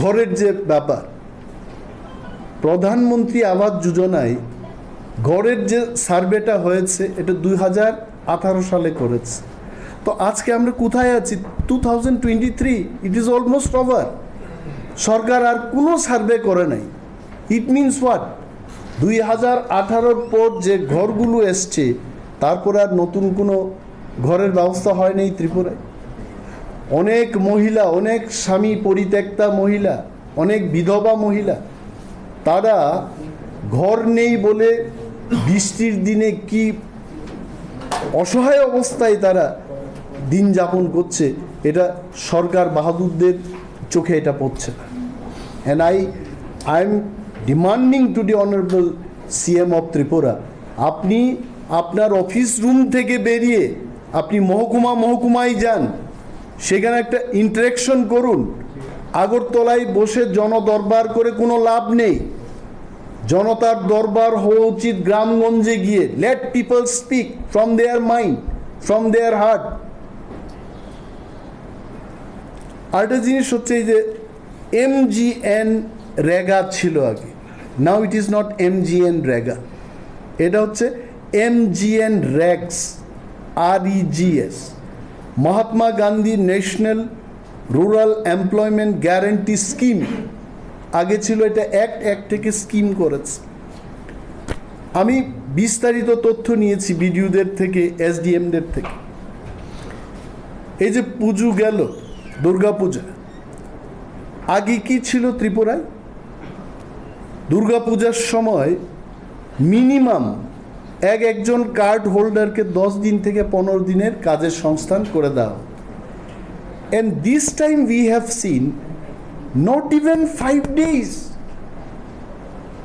ঘরের যে ব্যাপার, প্রধানমন্ত্রী আবাস যোজনায় ঘরের যে সার্ভেটা হয়েছে, এটা দুই হাজার আঠারো সালে করেছে। তো আজকে আমরা কোথায় আছি? Two thousand twenty three it is almost over সরকার আর কোনো সার্ভে করে নাই। ইট মিনস হোয়াট দুই হাজার আঠারোর পর যে ঘরগুলো এসছে, তারপরে আর নতুন কোনো ঘরের ব্যবস্থা হয় নাই ত্রিপুরায়? অনেক মহিলা, অনেক স্বামী পরিত্যক্তা মহিলা, অনেক বিধবা মহিলা, তারা ঘর নেই বলে বৃষ্টির দিনে কি অসহায় অবস্থায় তারা দিন যাপন করছে, এটা সরকার বাহাদুরদের চোখে এটা পড়ছে না। And I I am demanding to the honourable CM of Tripura আপনি আপনার অফিস রুম থেকে বেরিয়ে আপনি মহকুমা মহকুমায় যান। সেখানে একটা ইন্টারেকশন করুন। আগরতলায় বসে জনদরবার করে কোনো লাভ নেই। জনতার দরবার হওয়া উচিত গ্রামগঞ্জে গিয়ে। Let people speak from their mind from their heart আরেকটা জিনিস হচ্ছে এই যে এম জি এন রেগা ছিল আগে। Now it is not M G N REGA. এটা হচ্ছে M G N REGS R E G S Mahatma Gandhi national rural employment guarantee scheme. আগে ছিল এটা অ্যাক্ট অ্যাক্ট থেকে স্কিম করেছে। আমি বিস্তারিত তথ্য নিয়েছি বিডিওদের থেকে, এসডিএমদের থেকে। এই যে পুজো গেল, দুর্গাপূজা। আগে কি ছিল ত্রিপুরায়? দুর্গাপূজার সময় মিনিমাম এক একজন কার্ড হোল্ডারকে দশ দিন থেকে পনেরো দিনের কাজের সংস্থান করে দেওয়া and this time we have seen not even five days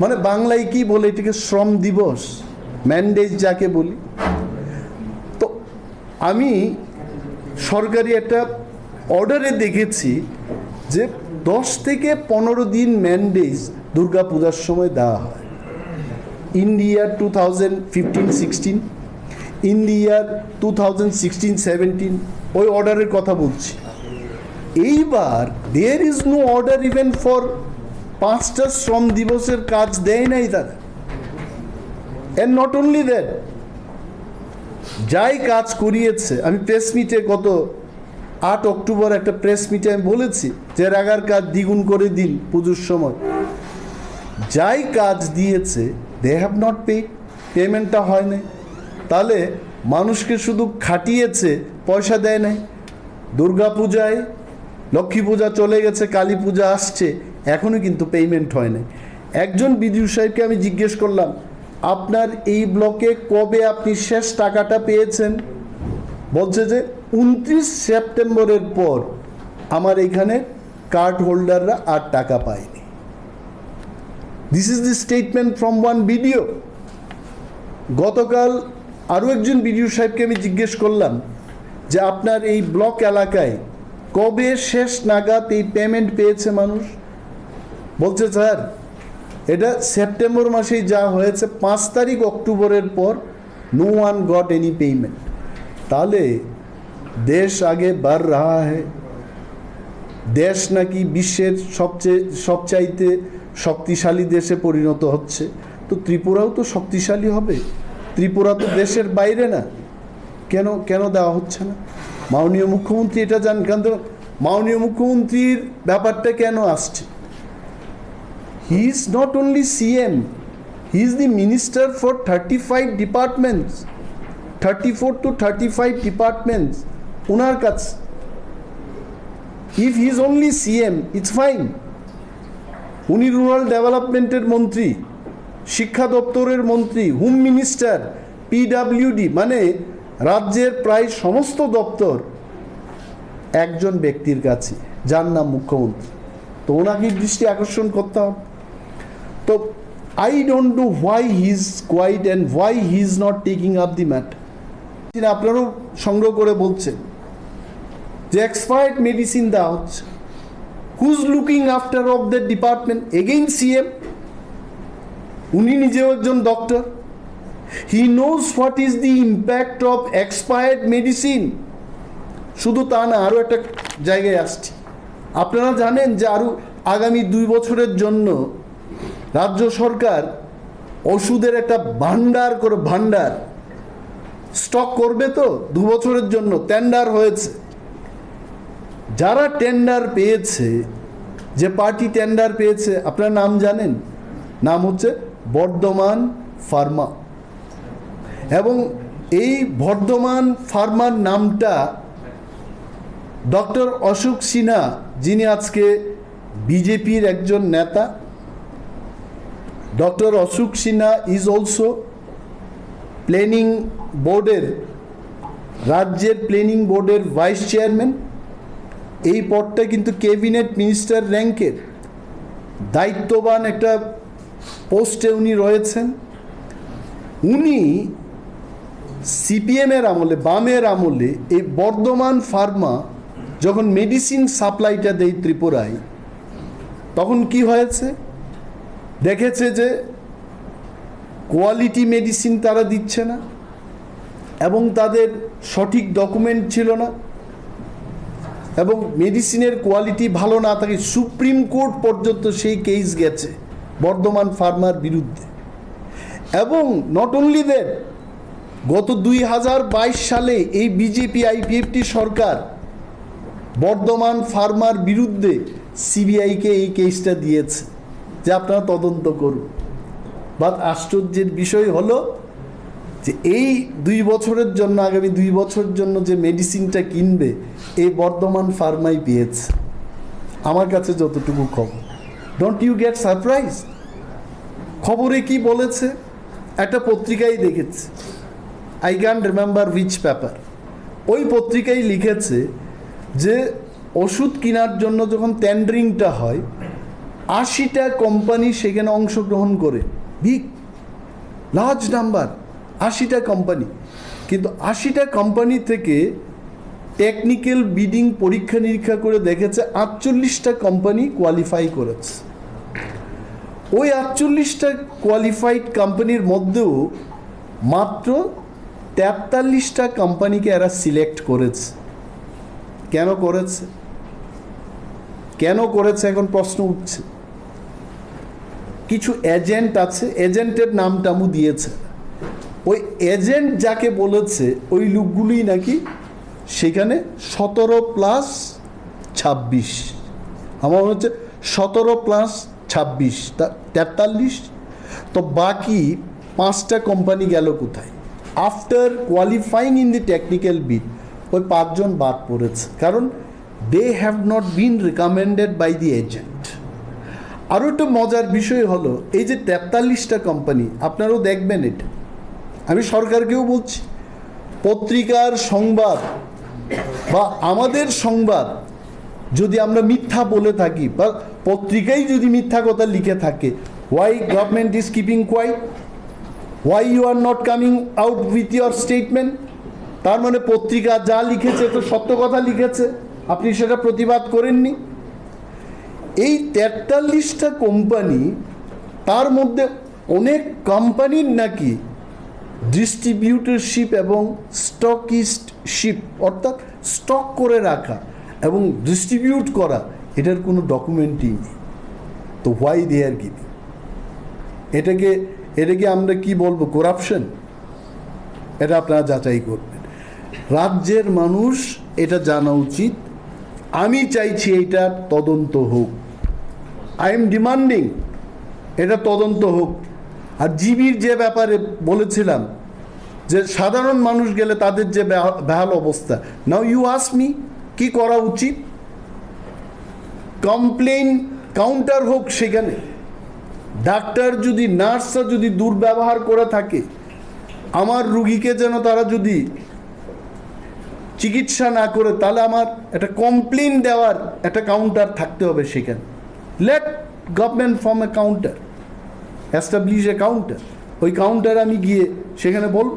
মানে বাংলায় কি বলে এটাকে শ্রম দিবস? ম্যান্ডেজ যাকে বলি। তো আমি সরকারি একটা অর্ডারে দেখেছি যে দশ থেকে পনেরো দিন ম্যান্ডেজ দুর্গাপূজার সময় দেওয়া হয়। থাউজেন্ড ফিফটিন সিক্সটিন ইন্ডিয়ার টু থাউজেন্ড সিক্সটিন সেভেন্টিন ওই অর্ডারের কথা বলছি। এইবার there is no order even for পাঁচটা শ্রম দিবসের কাজ দেয় নাই তারা। অ্যান্ড নট অনলি দ্যাট যাই কাজ করিয়েছে, আমি প্রেস মিটে গত আট অক্টোবর একটা প্রেস মিটে আমি বলেছি যে রাগার কাজ দ্বিগুণ করে দিন পুজোর সময়। যাই কাজ দিয়েছে দে হ্যাভ নট পে পেমেন্টটা হয় নাই। তাহলে মানুষকে শুধু খাটিয়েছে, পয়সা দেয় নাই। দুর্গা পূজায় লক্ষ্মী পূজা চলে গেছে, কালী পূজা আসছে, এখনও কিন্তু পেমেন্ট হয় নাই। একজন বিডিও সাহেবকে আমি জিজ্ঞেস করলাম, আপনার এই ব্লকে কবে আপনি শেষ টাকাটা পেয়েছেন? বলছে যে, উনত্রিশ সেপ্টেম্বরের পর আমার এখানে কার্ড হোল্ডাররা আর টাকা পায়নি। This is the statement from one video গতকাল আরও একজন বিডিও সাহেবকে আমি জিজ্ঞেস করলাম যে আপনার এই ব্লক এলাকায় কবে শেষ নাগাদ এই পেমেন্ট পেয়েছে মানুষ? বলছে, স্যার, এটা সেপ্টেম্বর মাসেই যা হয়েছে, পাঁচ তারিখ অক্টোবরের পর no one got any payment তাহলে দেশ আগে বার রাহা হ্যায় দেশ নাকি বিশ্বের সবচেয়ে, সবচাইতে শক্তিশালী দেশে পরিণত হচ্ছে। তো ত্রিপুরাও তো শক্তিশালী হবে। ত্রিপুরা তো দেশের বাইরে না। কেন কেন দেওয়া হচ্ছে না? মাননীয় মুখ্যমন্ত্রী এটা জান কেন মাননীয় মুখ্যমন্ত্রীর ব্যাপারটা কেন আসছে? He is not only CM he is the minister for thirty five departments thirty four to thirty five departments ওনার কাছে if he is only CM it's fine উনি রুরাল ডেভেলপমেন্টের মন্ত্রী, শিক্ষা দপ্তরের মন্ত্রী, হোম মিনিস্টার পিডাব্লিউডি মানে রাজ্যের প্রায় সমস্ত দপ্তর একজন ব্যক্তির কাছে, যার নাম মুখ্যমন্ত্রী। তো ওনাকে দৃষ্টি আকর্ষণ করতে হবে। তো I don't do why he is quiet and why he is not taking up the matter আপনারাও সংগ্রহ করে বলছেন যে এক্সপায়ার্ড মেডিসিন দেওয়া হচ্ছে। Who's looking after of the department again CM উনি নিজেও একজন doctor he knows what is the impact of expired medicine শুধু তা না আরও একটা জায়গায় আসছি। আপনারা জানেন যে আরও আগামী দুই বছরের জন্য রাজ্য সরকার ওষুধের একটা ভান্ডার করে ভান্ডার স্টক করবে তো? দু বছরের জন্য টেন্ডার হয়েছে। যারা টেন্ডার পেয়েছে, যে পার্টি টেন্ডার পেয়েছে, আপনার নাম জানেন? নাম হচ্ছে বর্ধমান ফার্মা। এবং এই বর্ধমান ফার্মার নামটা ডক্টর অশোক সিনহা, যিনি আজকে বিজেপির একজন নেতা, doctor Ashok Sinha is also planning বোর্ডের রাজ্যের প্ল্যানিং বোর্ডের ভাইস চেয়ারম্যান এই পদটা কিন্তু ক্যাবিনেট মিনিস্টার র্যাঙ্কের দায়িত্ববান একটা পোস্টে উনি রয়েছেন। উনি সিপিএমের আমলে, বামের আমলে এই বর্ধমান ফার্মা যখন মেডিসিন সাপ্লাইটা দেয় ত্রিপুরায়, তখন কি হয়েছে? দেখেছে যে কোয়ালিটি মেডিসিন তারা দিচ্ছে না এবং তাদের সঠিক ডকুমেন্ট ছিল না। এবং মেডিসিনের কোয়ালিটি ভালো না থাকে সুপ্রিম কোর্ট পর্যন্ত সেই কেস গেছে, বর্ধমান ফার্মার বিরুদ্ধে। এবং নট অনলি দ্যাট গত দুই হাজার বাইশ সালে এই বিজেপি আইপিএফটি সরকার বর্ধমান ফার্মার বিরুদ্ধে সিবিআইকে এই কেসটা দিয়েছে। যে আপনারা তদন্ত করুন। বাট আশ্চর্যের বিষয় হলো যে এই দুই বছরের জন্য, আগামী দুই বছরের জন্য যে মেডিসিনটা কিনবে এই বর্ধমান ফার্মাই পেয়েছে। আমার কাছে যতটুকু খবর। ডোন্ট ইউ গেট সারপ্রাইজ খবরে কি বলেছে? একটা পত্রিকাই দেখেছি। I can remember which paper ওই পত্রিকায় লিখেছে যে, ওষুধ কেনার জন্য যখন টেন্ডারিংটা হয়, আশিটা কোম্পানি সেখানে অংশগ্রহণ করে। বিগ লার্জ নাম্বার আশিটা কোম্পানি কিন্তু আশিটা কোম্পানি থেকে টেকনিক্যাল বিডিং পরীক্ষা নিরীক্ষা করে দেখেছে, আটচল্লিশটা কোম্পানি কোয়ালিফাই করেছে। ওই আটচল্লিশটা কোয়ালিফাইড কোম্পানির মধ্যেও মাত্র তেতাল্লিশটা কোম্পানিকে এরা সিলেক্ট করেছে। কেন করেছে? কেন করেছে এখন প্রশ্ন উঠছে। কিছু এজেন্ট আছে এজেন্টের নাম টামু দিয়েছে। ওই এজেন্ট যাকে বলেছে, ওই লোকগুলি নাকি সেখানে সতেরো প্লাস ছাব্বিশ। আমার মনে হচ্ছে সতেরো প্লাস ছাব্বিশ তেতাল্লিশ। তো বাকি পাঁচটা কোম্পানি গেল কোথায়? After qualifying in the technical bid ওই পাঁচজন বাদ পড়েছে। কারণ they have not been recommended by the agent আরও একটা মজার বিষয় হলো, এই যে তেতাল্লিশটা কোম্পানি আপনারাও দেখবেন এটা। আমি সরকারকেও বলছি, পত্রিকার সংবাদ বা আমাদের সংবাদ যদি আমরা মিথ্যা বলে থাকি বা পত্রিকাই যদি মিথ্যা কথা লিখে থাকে why government is keeping quiet why you are not coming out with your statement তার মানে পত্রিকা যা লিখেছে তো সত্য কথা লিখেছে, আপনি সেটা প্রতিবাদ করেননি? এই তেতাল্লিশটা কোম্পানি তার মধ্যে অনেক কোম্পানির নাকি ডিস্ট্রিবিউটরশিপ এবং স্টকিস্টশিপ অর্থাৎ স্টক করে রাখা এবং ডিস্ট্রিবিউট করা, এটার কোনো ডকুমেন্টই নেই। তো হোয়াই দে আর গিভিং এটাকে এটাকে আমরা কি বলব? করাপশন এটা আপনারা যাচাই করবেন। রাজ্যের মানুষ এটা জানা উচিত, আমি চাইছি এটা তদন্ত হোক। আই এম ডিমান্ডিং এটা তদন্ত হোক। আর জিবির যে ব্যাপারে বলেছিলাম যে সাধারণ মানুষ গেলে তাদের যে বেহা- বেহাল অবস্থা। নাও ইউ আস মি কি করা উচিত? কমপ্লেন কাউন্টার হোক সেখানে। ডাক্তার যদি, নার্সরা যদি দুর্ব্যবহার করে থাকে, আমার রুগীকে যেন তারা যদি চিকিৎসা না করে, তাহলে আমার একটা কমপ্লেন দেওয়ার একটা কাউন্টার থাকতে হবে সেখানে। Let government form a counter establish a counter ওই কাউন্টার আমি গিয়ে সেখানে বল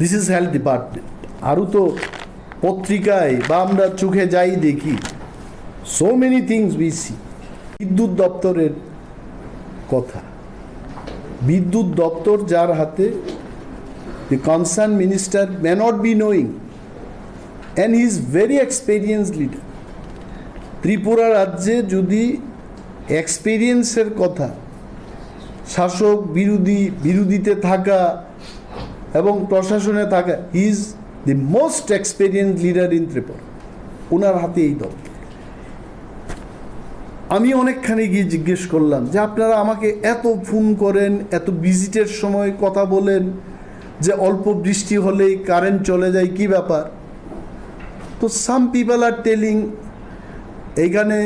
দিস ইজ হেলথ ডিপার্টমেন্ট আরও তো পত্রিকায় বা আমরা চোখে যাই দেখি। So many things we see বিদ্যুৎ দপ্তরের কথা। বিদ্যুৎ দপ্তর যার হাতে the concerned minister may not be knowing, and he is very experienced leader Tripura রাজ্যে যদি এক্সপিরিয়েন্সের কথা। শাসক বিরোধী, বিরোধীতে থাকা এবং প্রশাসনে থাকা is the most experience leader in Tripura ওনার হাতে এই দল। আমি অনেকখানি গিয়ে জিজ্ঞেস করলাম যে, আপনারা আমাকে এত ফোন করেন, এত ভিজিটের সময় কথা বলেন যে, অল্প বৃষ্টি হলেই কারেন্ট চলে যায়, কি ব্যাপার? তো সাম পিপল আর টেলিং এইখানে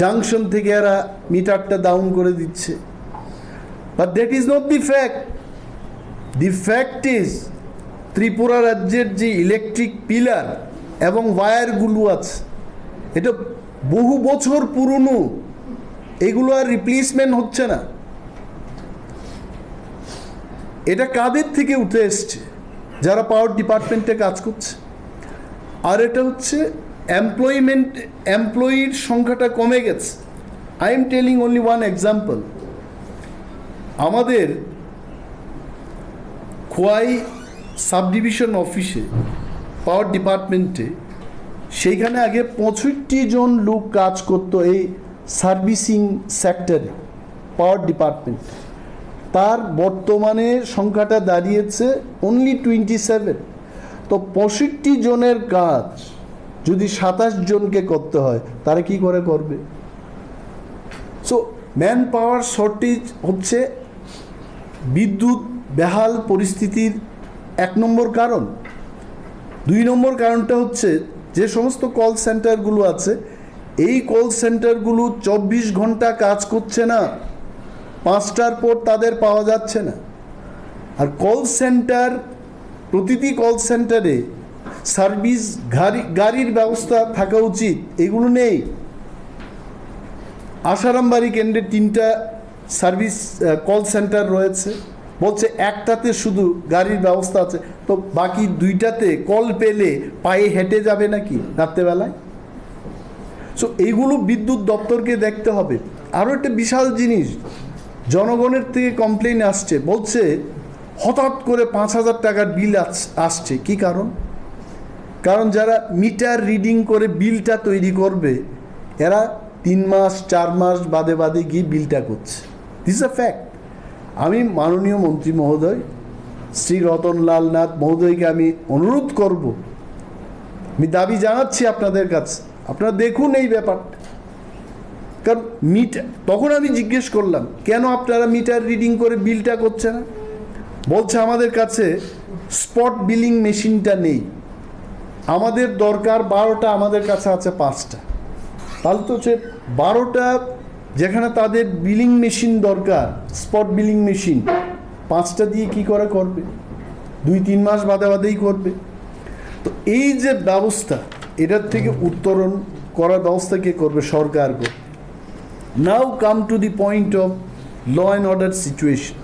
জাংশন থেকে এরা মিটারটা ডাউন করে দিচ্ছে। But that is not the fact the fact is Tripura রাজ্যের যে ইলেকট্রিক পিলার এবং ওয়্যারগুলো আছে, এটা বহু বছর পুরনো। এগুলো আর রিপ্লেসমেন্ট হচ্ছে না। এটা কাদের থেকে উঠে এসছে? যারা পাওয়ার ডিপার্টমেন্টে কাজ করছে। আর এটা হচ্ছে এমপ্লয়মেন্ট এমপ্লয়ির সংখ্যাটা কমে গেছে। I am telling only one example আমাদের খোয়াই সাব ডিভিশন অফিসে, পাওয়ার ডিপার্টমেন্টে, সেইখানে আগে পঁয়ষট্টি জন লোক কাজ করতো এই সার্ভিসিং সেক্টরে, পাওয়ার ডিপার্টমেন্ট। তার বর্তমানে সংখ্যাটা দাঁড়িয়েছে অনলি টোয়েন্টি সেভেন তো পঁয়ষট্টি জনের কাজ যদি সাতাশ জনকে করতে হয়, তারা কি করে করবে? সো ম্যান পাওয়ার শর্টেজ হচ্ছে বিদ্যুৎ বেহাল পরিস্থিতির এক নম্বর কারণ। দুই নম্বর কারণটা হচ্ছে যে সমস্ত কল সেন্টারগুলো আছে, এই কল সেন্টারগুলো চব্বিশ ঘণ্টা কাজ করছে না, পাঁচটার পর তাদের পাওয়া যাচ্ছে না। আর কল সেন্টার প্রতিটি কল সেন্টারে সার্ভিস, গাড়ি, গাড়ির ব্যবস্থা থাকা উচিত, এগুলো নেই। আসারামবাড়ি কেন্দ্রে তিনটা সার্ভিস কল সেন্টার রয়েছে। বলছে একটাতে শুধু গাড়ির ব্যবস্থা আছে, তো বাকি দুইটাতে কল পেলে পায়ে হেঁটে যাবে নাকি রাত্রেবেলায়? সো এইগুলো বিদ্যুৎ দপ্তরকে দেখতে হবে। আরও একটা বিশাল জিনিস, জনগণের থেকে কমপ্লেন আসছে। বলছে হঠাৎ করে পাঁচ হাজার টাকার বিল আসছে। কি কারণ? কারণ যারা মিটার রিডিং করে বিলটা তৈরি করবে, এরা তিন মাস, চার মাস বাদে বাদে গিয়ে বিলটা করছে। দিস আ ফ্যাক্ট আমি মাননীয় মন্ত্রী মহোদয়, শ্রী রতনলাল নাথ মহোদয়কে আমি অনুরোধ করব। আমি দাবি জানাচ্ছি আপনাদের কাছে। আপনারা দেখুন এই ব্যাপারটা। কারণ মিটার তখন আমি জিজ্ঞেস করলাম, কেন আপনারা মিটার রিডিং করে বিলটা করছে না? বলছে আমাদের কাছে স্পট বিলিং মেশিনটা নেই। আমাদের দরকার বারোটা আমাদের কাছে আছে পাঁচটা। তাহলে তো হচ্ছে বারোটা যেখানে তাদের বিলিং মেশিন দরকার স্পট বিলিং মেশিন পাঁচটা দিয়ে কি করে করবে? দুই তিন মাস বাদে বাদেই করবে। তো এই যে ব্যবস্থা এটার থেকে উত্তরণ করার ব্যবস্থা কে করবে? সরকার করবে। Now come to the point of law and order situation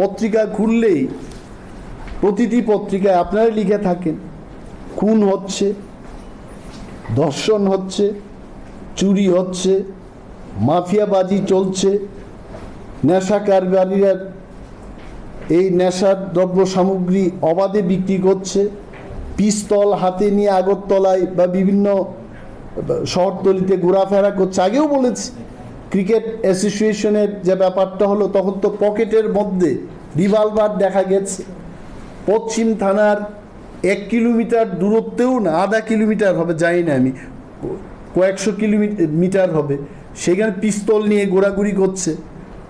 পত্রিকা খুললেই প্রতিটি পত্রিকায় আপনারা লিখে থাকেন। খুন হচ্ছে, ধর্ষণ হচ্ছে, চুরি হচ্ছে, মাফিয়াবাজি চলছে, নেশা কারবারিরা এই নেশার দ্রব্য সামগ্রী অবাধে বিক্রি করছে, পিস্তল হাতে নিয়ে আগরতলায় বা বিভিন্ন শহরতলিতে ঘোরাফেরা করছে। আগেও বলেছি, ক্রিকেট অ্যাসোসিয়েশনের যে ব্যাপারটা হলো, তখন তো পকেটের মধ্যে রিভলভার দেখা গেছে। পশ্চিম থানার এক কিলোমিটার দূরত্বেও না, আধা কিলোমিটার হবে, জানি না আমি। কয়েকশো কিলোমিটার হবে। সেখানে পিস্তল নিয়ে ঘোরাঘুরি করছে।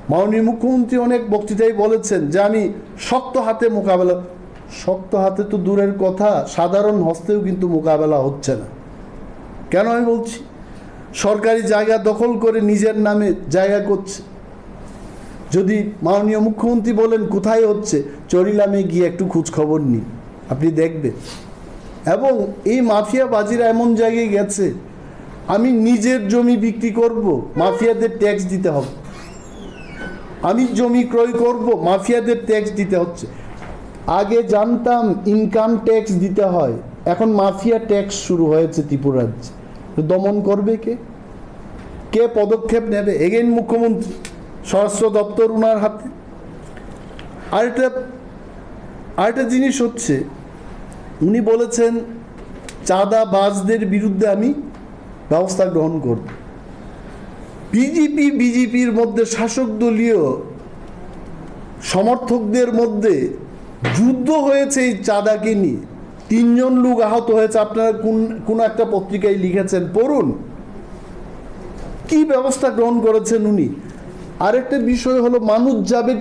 মাননীয় মুখ্যমন্ত্রী অনেক বক্তৃতায় বলেছেন যে, আমি শক্ত হাতে মোকাবেলা শক্ত হাতে তো দূরের কথা, সাধারণ হস্তেও কিন্তু মোকাবেলা হচ্ছে না। কেন আমি বলছি? সরকারি জায়গা দখল করে নিজের নামে জায়গা করছে। যদি মাননীয় মুখ্যমন্ত্রী বলেন কোথায় হচ্ছে, চরিলামে গিয়ে একটু খোঁজ খবর নিন। আপনি দেখবেন। এবং এই মাফিয়া বাজিরা এমন জায়গায় গেছে, আমি নিজের জমি বিক্রি করব, মাফিয়াদের ট্যাক্স দিতে হবে। আমি জমি ক্রয় করব, মাফিয়াদের ট্যাক্স দিতে হচ্ছে। আগে জানতাম ইনকাম ট্যাক্স দিতে হয়, এখন মাফিয়া ট্যাক্স শুরু হয়েছে ত্রিপুরা রাজ্যে। তো দমন করবে কে? কে পদক্ষেপ নেবে? এগেন মুখ্যমন্ত্রী, স্বরাষ্ট্র দপ্তর ওনার হাতে। আরেকটা আরেকটা জিনিস হচ্ছে উনি বলেছেন, চাঁদাবাজদের বিরুদ্ধে আমি ব্যবস্থা গ্রহণ করবে। বিজেপি, বিজেপির মধ্যে শাসক দলীয় সমর্থকদের মধ্যে যুদ্ধ হয়েছে এই চাঁদাকে নিয়ে। তিনজন লোক আহত হয়েছে, আপনারা কোন কোন একটা পত্রিকায় লিখেছেন, পড়ুন। কি ব্যবস্থা গ্রহণ করেছেন উনি? আরেকটা বিষয় হলো, মানুষ যাবে